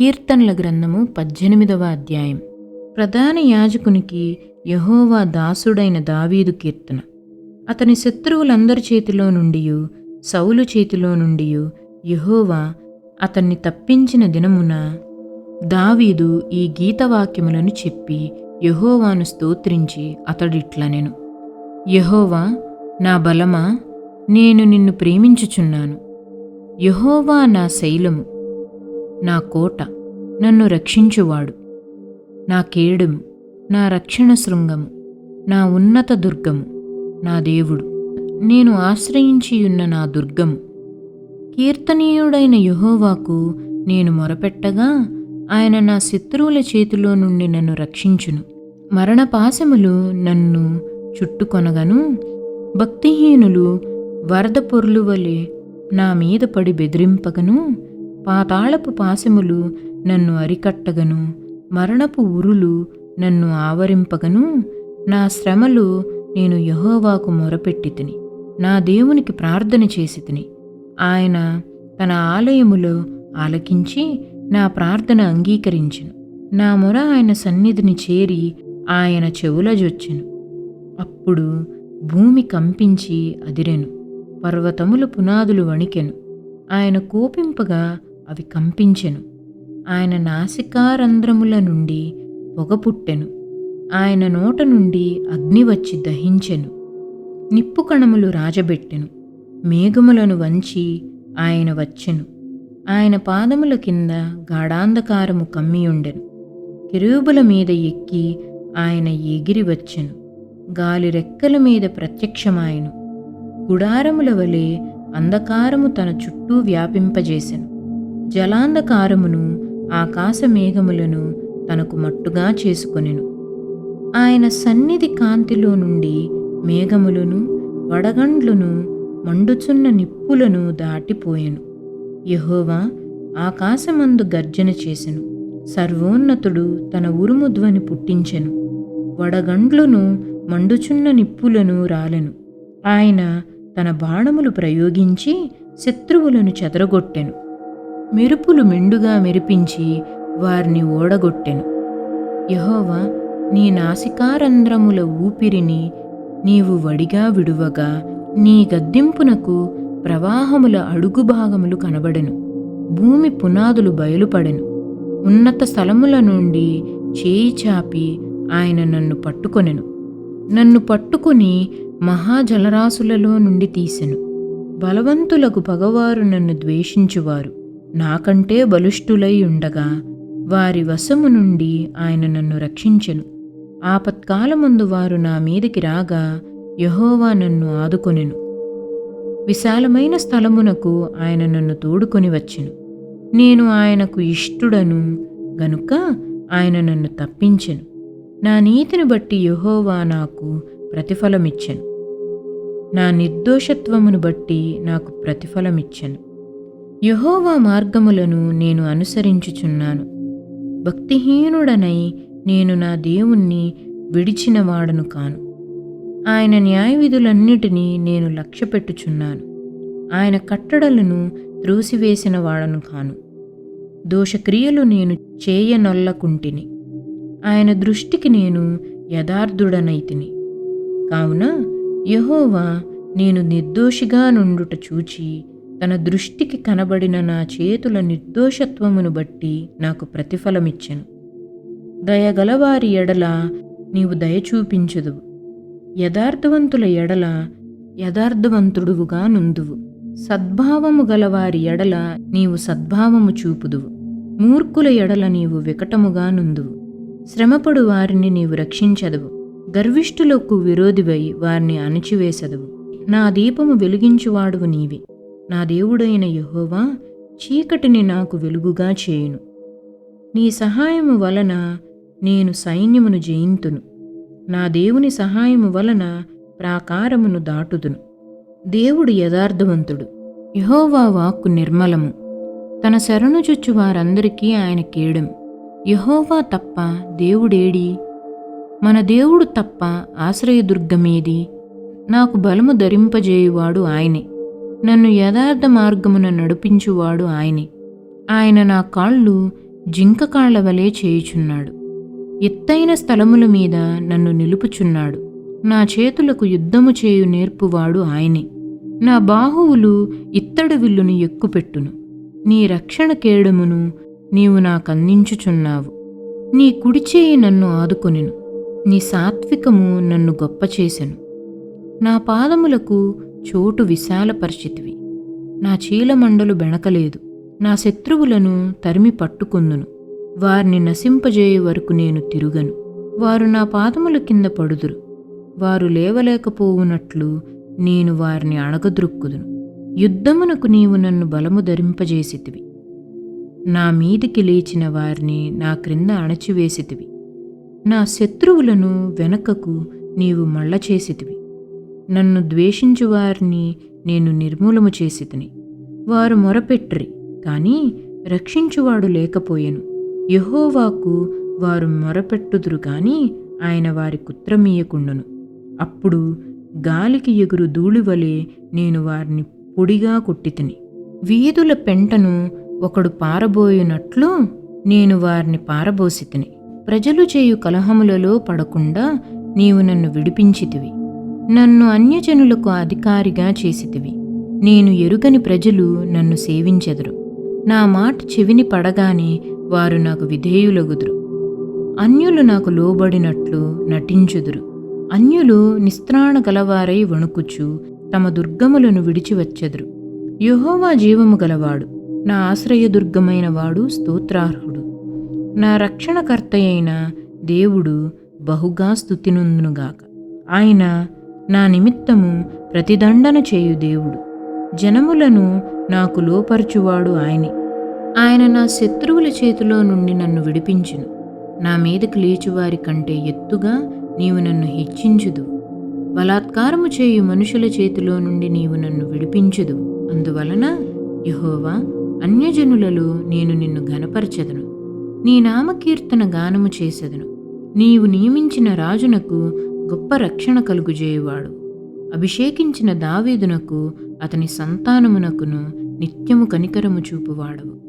కీర్తనల గ్రంథము పద్దెనిమిదవ అధ్యాయం. ప్రధాన యాజకునికి యహోవా దాసుడైన దావీదు కీర్తన. అతని శత్రువులందరి చేతిలో నుండి సౌలు చేతిలో నుండి యహోవా అతన్ని తప్పించిన దినమున దావీదు ఈ గీతవాక్యములను చెప్పి యహోవాను స్తోత్రించి అతడిట్లనెను. యహోవా నా బలమా? నేను నిన్ను ప్రేమించుచున్నాను. యహోవా నా శైలము నా కోట. నన్ను రక్షించువాడు. నా కేడుము నా రక్షణ శృంగము నా ఉన్నత దుర్గము నా దేవుడు. నేను ఆశ్రయించియున్న నా దుర్గము. కీర్తనీయుడైన యహోవాకు నేను మొరపెట్టగా ఆయన నా శత్రువుల చేతిలో నుండి నన్ను రక్షించును. మరణపాశములు నన్ను చుట్టుకొనగను. భక్తిహీనులు వరద పొర్లు వలె నా మీద పడి బెదిరింపగను. పాతాళపు పాశములు నన్ను అరికట్టగను మరణపు ఉరులు నన్ను ఆవరింపగను నా శ్రమలు నేను యహోవాకు మొరపెట్టి తిని నా దేవునికి ప్రార్థన చేసి తిని ఆయన తన ఆలయములో ఆలకించి నా ప్రార్థన అంగీకరించను. నా మొర ఆయన సన్నిధిని చేరి ఆయన చెవులజొచ్చెను అప్పుడు భూమి కంపించి అదిరెను పర్వతములు పునాదులు వణికెను. ఆయన కోపింపగా అవి కంపించెను. ఆయన నాసికారంధ్రముల నుండి పొగ పుట్టెను. ఆయన నోట నుండి అగ్ని వచ్చి దహించెను. నిప్పు కణములు రాజబెట్టెను. మేఘములను వంచి ఆయన వచ్చెను. ఆయన పాదముల కింద గాఢాంధకారము కమ్మియుండెను. కిరూబుల మీద ఎక్కి ఆయన ఎగిరి వచ్చెను. గాలి రెక్కల మీద ప్రత్యక్షమాయను. గుడారముల వలె అంధకారము తన చుట్టూ వ్యాపింపజేసెను. జలాంధకారమును ఆకాశ మేఘములను తనకు మట్టుగా చేసుకొనెను. ఆయన సన్నిధి కాంతిలో నుండి మేఘములను వడగండ్లను మండుచున్న నిప్పులను దాటిపోయెను. యహోవా ఆకాశమందు గర్జన చేసెను. సర్వోన్నతుడు తన ఉరుముధ్వని పుట్టించెను. వడగండ్లను మండుచున్న నిప్పులను రాలెను. ఆయన తన బాణములు ప్రయోగించి శత్రువులను చెదరగొట్టెను. మెరుపులు మెండుగా మెరిపించి వారిని ఓడగొట్టెను. యహోవా నీ నాసికారంధ్రముల ఊపిరిని నీవు వడిగా విడువగా నీ గద్దింపునకు ప్రవాహముల అడుగు భాగములు కనబడెను. భూమి పునాదులు బయలుపడెను. ఉన్నత స్థలముల నుండి చేయి చాపి ఆయన నన్ను పట్టుకొనెను. నన్ను పట్టుకుని మహాజలరాశులలో నుండి తీసెను. బలవంతులకు పగవారు నన్ను ద్వేషించువారు. నాకంటే బలుష్ఠులై ఉండగా వారి వశము నుండి ఆయన నన్ను రక్షించెను. ఆపత్కాలముందు వారు నా మీదికి రాగా యహోవా నన్ను ఆదుకొనెను. విశాలమైన స్థలమునకు ఆయన నన్ను తోడుకొని వచ్చెను. నేను ఆయనకు ఇష్టుడను గనుక ఆయన నన్ను తప్పించెను. నా నీతిని బట్టి యహోవా నాకు ప్రతిఫలమిచ్చెను. నా నిర్దోషత్వమును బట్టి నాకు ప్రతిఫలమిచ్చెను. యహోవా మార్గములను నేను అనుసరించుచున్నాను. భక్తిహీనుడనై నేను నా దేవుణ్ణి విడిచినవాడను కాను. ఆయన న్యాయవిధులన్నిటినీ నేను లక్ష్యపెట్టుచున్నాను. ఆయన కట్టడలను త్రోసివేసిన వాడను కాను. దోషక్రియలు నేను చేయనొల్లకుంటిని. ఆయన దృష్టికి నేను యథార్థుడనైతిని. కావున యహోవా నేను నిర్దోషిగా నుండుట చూచి తన దృష్టికి కనబడిన నా చేతుల నిర్దోషత్వమును బట్టి నాకు ప్రతిఫలమిచ్చెను. దయగలవారి ఎడల నీవు దయ చూపించదువు యథార్థవంతుల ఎడల యథార్థవంతుడువుగా నుందువు. సద్భావము గలవారి ఎడల నీవు సద్భావము చూపుదువు. మూర్ఖుల ఎడల నీవు వికటముగా నుందువు. శ్రమపడు వారిని నీవు రక్షించదువు. గర్విష్ఠులకు విరోధివై వారిని అణచివేసదవు. నా దీపము వెలిగించువాడువు నీవి. నా దేవుడైన యహోవా చీకటిని నాకు వెలుగుగా చేయును. నీ సహాయము వలన నేను సైన్యమును జయింతును. నా దేవుని సహాయము వలన ప్రాకారమును దాటుదును. దేవుడు యథార్థవంతుడు. యహోవా వాక్కు నిర్మలము. తన శరణుచొచ్చు వారందరికీ ఆయన కేడం యహోవా తప్ప దేవుడేడి? మన దేవుడు తప్ప ఆశ్రయదుర్గమేది? నాకు బలము ధరింపజేయువాడు ఆయనే. నన్ను యథార్థ మార్గమున నడిపించువాడు ఆయనే. ఆయన నా కాళ్ళు జింక కాళ్ళ వలె చేయుచున్నాడు. ఎత్తైన స్థలముల మీద నన్ను నిలుపుచున్నాడు. నా చేతులకు యుద్ధము చేయు నేర్పువాడు ఆయనే. నా బాహువులు ఇత్తడి విల్లును ఎక్కుపెట్టును. నీ రక్షణ కేడమును నీవు నాకందించుచున్నావు. నీ కుడిచేయి నన్ను ఆదుకొనెను. నీ సాత్వికము నన్ను గొప్ప చేసెను నా పాదములకు చోటు విశాలపరిచితివి నా చీలమండలు బెణకలేదు. నా శత్రువులను తరిమి పట్టుకుందును. వారిని నశింపజేయ వరకు నేను తిరుగను. వారు నా పాదముల కింద పడుదురు. వారు లేవలేకపోవునట్లు నేను వారిని అణగద్రొక్కుదును. యుద్ధమునకు నీవు నన్ను బలము ధరింపజేసితివి. నా మీదికి లేచిన వారిని నా క్రింద అణచివేసితివి. నా శత్రువులను వెనకకు నీవు మళ్ళచేసితివి నన్ను ద్వేషించు వారిని నేను నిర్మూలము చేసితిని. వారు మొరపెట్టిరి కానీ రక్షించువాడు లేకపోయెను. యహోవాకు వారు మొరపెట్టుదురు గాని ఆయన వారి కుత్రమీయకుండును. అప్పుడు గాలికి ఎగురు ధూళివలే నేను వారిని పొడిగా కొట్టితిని. వీధుల పెంటను ఒకడు పారబోయునట్లు నేను వారిని పారబోసితిని. ప్రజలు చేయు కలహములలో పడకుండా నీవు నన్ను విడిపించితివి. నన్ను అన్యజనులకు అధికారిగా చేసితివి. నేను ఎరుగని ప్రజలు నన్ను సేవించెదరు. నా మాట చెవిని పడగానే వారు నాకు విధేయులగుదురు. అన్యులు నాకు లోబడినట్లు నటించుదురు. అన్యులు నిస్త్రాణ గలవారై వణుకుచు తమ దుర్గములను విడిచివచ్చెదరు. యహోవా జీవము గలవాడు నా ఆశ్రయదుర్గమైన వాడు స్తోత్రార్హుడు. నా రక్షణకర్తయైన దేవుడు బహుగా స్థుతినందునుగాక ఆయన నా నిమిత్తము ప్రతిదండన చేయు దేవుడు. జనములను నాకు లోపరచువాడు ఆయనే. ఆయన నా శత్రువుల చేతిలో నుండి నన్ను విడిపించును. నా మీదకు లేచువారి కంటే ఎత్తుగా నీవు నన్ను హెచ్చించుదు బలాత్కారము చేయు మనుషుల చేతిలో నుండి నీవు నన్ను విడిపించుదు అందువలన యహోవా అన్యజనులలో నేను నిన్ను ఘనపరచెదను. నీ నామకీర్తన గానము చేసెదను. నీవు నియమించిన రాజునకు గొప్ప రక్షణ కలుగుజేయువాడు అభిషేకించిన దావీదునకు అతని సంతానమునకును నిత్యము కనికరము చూపువాడవు.